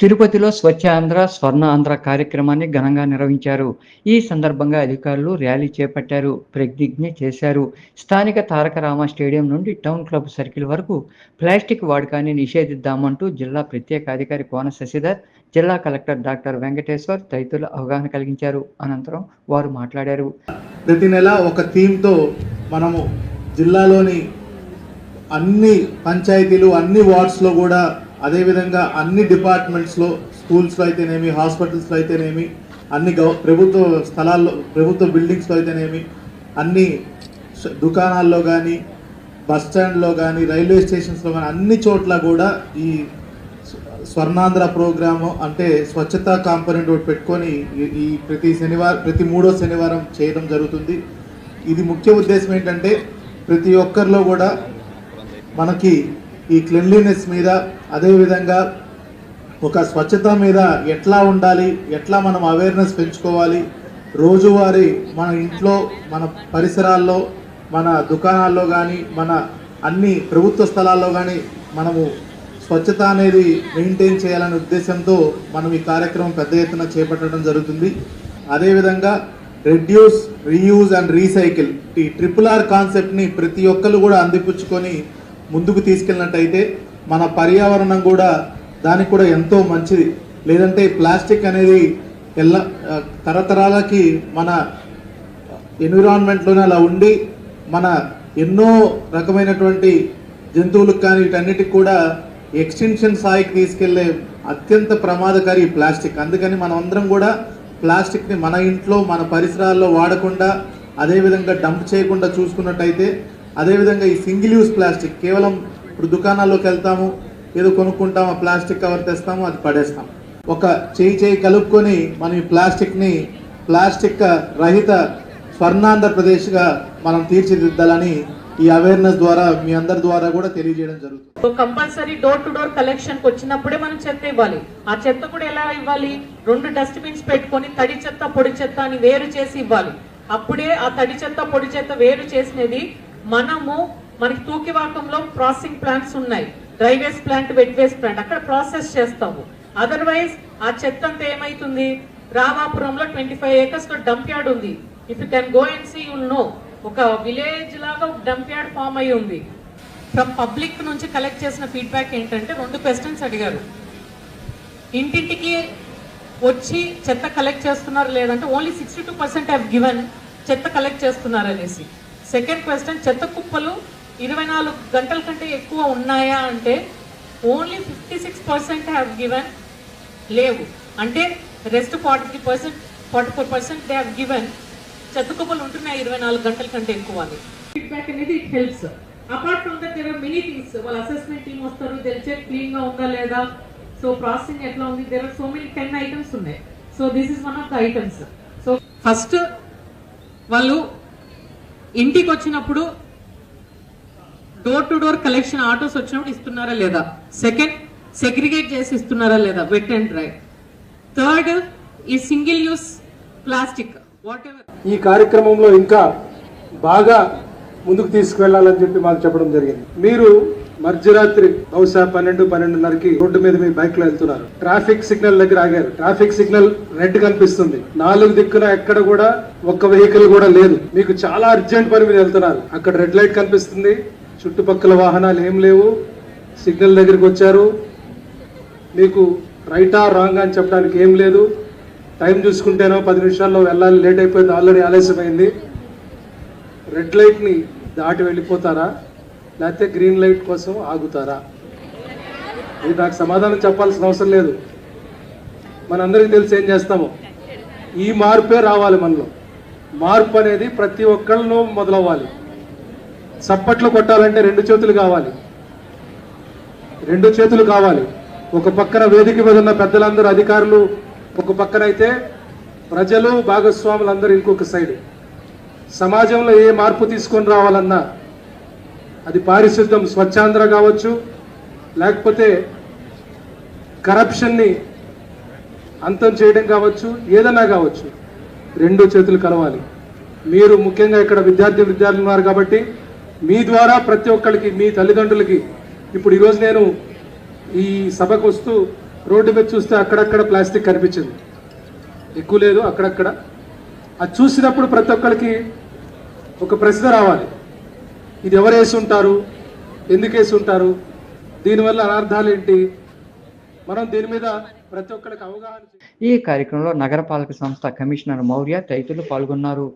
తిరుపతిలో స్వచ్ఛ ఆంధ్ర స్వర్ణ ఆంధ్ర కార్యక్రమాన్ని ఘనంగా నిర్వహించారు. ఈ సందర్భంగా అధికారులు ర్యాలీ చేపట్టారు ప్రతిజ్ఞ చేశారు. స్థానిక తారక రామ స్టేడియం నుండి టౌన్ క్లబ్ సర్కిల్ వరకు ప్లాస్టిక్ వాడకాన్ని నిషేధిద్దామంటూ జిల్లా ప్రత్యేక అధికారి కోన శశిధర్ జిల్లా కలెక్టర్ డాక్టర్ వెంకటేశ్వర్ తదితరులు అవగాహన కలిగించారు. అనంతరం వారు మాట్లాడారు. ప్రతి నెల ఒక థీమ్తో మనము జిల్లాలోని అన్ని పంచాయతీలు అన్ని వార్డ్స్లో కూడా అదేవిధంగా అన్ని డిపార్ట్మెంట్స్లో స్కూల్స్లో అయితేనేమి హాస్పిటల్స్లో అయితేనేమి అన్ని గవ ప్రభుత్వ స్థలాల్లో ప్రభుత్వ బిల్డింగ్స్లో అయితేనేమి అన్ని దుకాణాల్లో కానీ బస్ స్టాండ్లో కానీ రైల్వే స్టేషన్స్లో కానీ అన్ని చోట్ల కూడా ఈ స్వర్ణాంధ్ర ప్రోగ్రాము అంటే స్వచ్ఛతా కాంపనెంట్ ఒకటి పెట్టుకొని ఈ ప్రతి శనివారం ప్రతి మూడో శనివారం చేయడం జరుగుతుంది. ఇది ముఖ్య ఉద్దేశం ఏంటంటే ప్రతి ఒక్కరిలో కూడా మనకి ఈ క్లెన్లీనెస్ మీద అదేవిధంగా ఒక స్వచ్ఛత మీద ఎట్లా ఉండాలి ఎట్లా మనం అవేర్నెస్ పెంచుకోవాలి రోజువారీ మన ఇంట్లో మన పరిసరాల్లో మన దుకాణాల్లో కానీ మన అన్ని ప్రభుత్వ స్థలాల్లో కానీ మనము స్వచ్ఛత అనేది మెయింటైన్ చేయాలనే ఉద్దేశంతో మనం ఈ కార్యక్రమం పెద్ద ఎత్తున చేపట్టడం జరుగుతుంది. అదేవిధంగా రెడ్యూస్ రీయూజ్ అండ్ రీసైకిల్ ఈ ట్రిపుల్ ఆర్ కాన్సెప్ట్ని ప్రతి ఒక్కరు కూడా అందిపుచ్చుకొని ముందుకు తీసుకెళ్ళినట్టయితే మన పర్యావరణం కూడా దానికి కూడా ఎంతో మంచిది. లేదంటే ప్లాస్టిక్ అనేది ఎల్ల తరతరాలకి మన ఎన్విరాన్మెంట్లోనే అలా ఉండి మన ఎన్నో రకమైనటువంటి జంతువులకు కానీ వీటన్నిటికి కూడా ఎక్స్టెన్షన్ స్థాయికి తీసుకెళ్ళే అత్యంత ప్రమాదకారి ప్లాస్టిక్. అందుకని మనం అందరం కూడా ప్లాస్టిక్ని మన ఇంట్లో మన పరిసరాల్లో వాడకుండా అదేవిధంగా డంప్ చేయకుండా చూసుకున్నట్టయితే అదేవిధంగా ఈ సింగిల్ యూస్ ప్లాస్టిక్ కేవలం ఇప్పుడు దుకాణాల్లోకి వెళ్తాము ఏదో కొనుక్కుంటాం ఆ ప్లాస్టిక్ కవర్ తెస్తాము అది పడేస్తాం. ఒక చేయి చేయి కలుపుకొని మనం ఈ ప్లాస్టిక్ని ప్లాస్టిక్ రహిత స్వర్ణాంధ్రప్రదేశ్గా మనం తీర్చిదిద్దాలని ఈ అవేర్నెస్ ద్వారా మీ అందరి ద్వారా కూడా తెలియజేయడం జరుగుతుంది. కంపల్సరీ డోర్ టు డోర్ కలెక్షన్కి వచ్చినప్పుడే మనం చెత్త ఇవ్వాలి. ఆ చెత్త కూడా ఎలా ఇవ్వాలి? రెండు డస్ట్బిన్స్ పెట్టుకొని తడి చెత్త పొడి చెత్త అని వేరు చేసి ఇవ్వాలి. అప్పుడే ఆ తడి చెత్త పొడి చెత్త వేరు చేసినది మనము మనకి తూకివాకంలో ప్రాసెసింగ్ ప్లాంట్స్ ఉన్నాయి. Dry waste plant wet waste plant అక్కడ ప్రాసెస్ చేస్తాము. అదర్వైజ్ ఆ చెత్త అంతా ఏమైతుంది? రామాపురంలో ట్వంటీ ఫైవ్ ఏకర్స్లో డంప్ యార్డ్ ఉంది. If you can go and see you'll know ఒక విలేజ్ లాగా డంప్ యార్డ్ ఫామ్ అయి ఉంది. ఫ్రమ్ పబ్లిక్ నుంచి కలెక్ట్ చేసిన ఫీడ్బ్యాక్ ఏంటంటే రెండు క్వశ్చన్స్ అడిగారు. ఇంటింటికి వచ్చి చెత్త కలెక్ట్ చేస్తున్నారు లేదంటే only sixty two percent have given చెత్త కలెక్ట్ చేస్తున్నారు అనేసి సెకండ్ క్వశ్చన్ చెత్త కుప్పలు ఇరవై నాలుగు గంటల కంటే ఎక్కువ ఉన్నాయా అంటే only fifty six percent have given లేవు. అంటే rest forty three percent forty four percent they have given చెత్త కుప్పలు ఉంటున్నాయి ఇరవై నాలుగు గంటల కంటే ఎక్కువ అని. ఫీడ్బ్యాక్ అనేది it helps apart from that there are many things వాళ్ళ అసెస్మెంట్ టీమ్ వస్తారు తెలిసే క్లీన్గా ఉందా లేదా. సో ప్రాసెసింగ్ ఎట్లా ఉంది? There are so many ten items ఉన్నాయి. So this is one of the items so first వాళ్ళు ఇంటికి వచ్చినప్పుడు door to door collection autos వచ్చినప్పుడు ఇస్తున్నారా లేదా? సెకండ్ సెగ్రిగేట్ చేసి ఇస్తున్నారా లేదా? వెట్ అండ్ డ్రై థర్డ్ ఈ single use plastic whatever ఈ కార్యక్రమంలో ఇంకా బాగా ముందుకు తీసుకువెళ్ళాలని చెప్పి మాకు చెప్పడం జరిగింది. మీరు మధ్యరాత్రి బహుశా పన్నెండు పన్నెండున్నరకి రోడ్డు మీద మీ బైక్లో వెళ్తున్నారు. ట్రాఫిక్ సిగ్నల్ దగ్గర ఆగారు. ట్రాఫిక్ సిగ్నల్ రెడ్ కనిపిస్తుంది. నాలుగు దిక్కున ఎక్కడ కూడా ఒక్క వెహికల్ కూడా లేదు. మీకు చాలా అర్జెంట్ పని మీద వెళ్తున్నారు. అక్కడ రెడ్ లైట్ కనిపిస్తుంది. చుట్టుపక్కల వాహనాలు ఏం లేవు. సిగ్నల్ దగ్గరికి వచ్చారు. మీకు రైటా రాంగ్ అని చెప్పడానికి ఏం లేదు. టైం చూసుకుంటేనో పది నిమిషాల్లో వెళ్ళాలి. లేట్ అయిపోయింది. ఆల్రెడీ ఆలస్యమైంది. రెడ్ లైట్ని దాటి వెళ్ళిపోతారా? లేకపోతే గ్రీన్ లైట్ కోసం ఆగుతారా? ఇది నాకు సమాధానం చెప్పాల్సిన అవసరం లేదు. మనందరికీ తెలిసి ఏం చేస్తామో? ఈ మార్పే రావాలి మనలో. మార్పు అనేది ప్రతి ఒక్కళ్ళలో మొదలవ్వాలి. చప్పట్లు కొట్టాలంటే రెండు చేతులు కావాలి. రెండు చేతులు కావాలి. ఒక పక్కన వేదిక మీద ఉన్న పెద్దలందరూ అధికారులు ఒక పక్కన అయితే ప్రజలు భాగస్వాములందరూ ఇంకొక సైడ్. సమాజంలో ఏ మార్పు తీసుకొని రావాలన్నా అది పారిశుద్ధ్యం స్వచ్ఛాంధ్ర కావచ్చు లేకపోతే కరప్షన్ని అంతం చేయడం కావచ్చు ఏదన్నా కావచ్చు రెండు చేతులు కలవాలి. మీరు ముఖ్యంగా ఇక్కడ విద్యార్థి విద్యార్థులు ఉన్నారు కాబట్టి మీ ద్వారా ప్రతి ఒక్కరికి మీ తల్లిదండ్రులకి ఇప్పుడు ఈరోజు నేను ఈ సభకు వస్తూ రోడ్డు మీద చూస్తే అక్కడక్కడ ప్లాస్టిక్ కనిపించింది. ఎక్కువ లేదు అక్కడక్కడ. అది చూసినప్పుడు ప్రతి ఒక్కరికి ఒక ప్రశ్న రావాలి. ఇది ఎవరు వేసి ఉంటారు ఎందుకు వేసి ఉంటారు దీనివల్ల అనర్థాలు ఏంటి? మనం దీని మీద ప్రతి ఒక్కరికి అవగాహన ఈ కార్యక్రమంలో నగరపాలక సంస్థ కమిషనర్ మౌర్య తదితరులు పాల్గొన్నారు.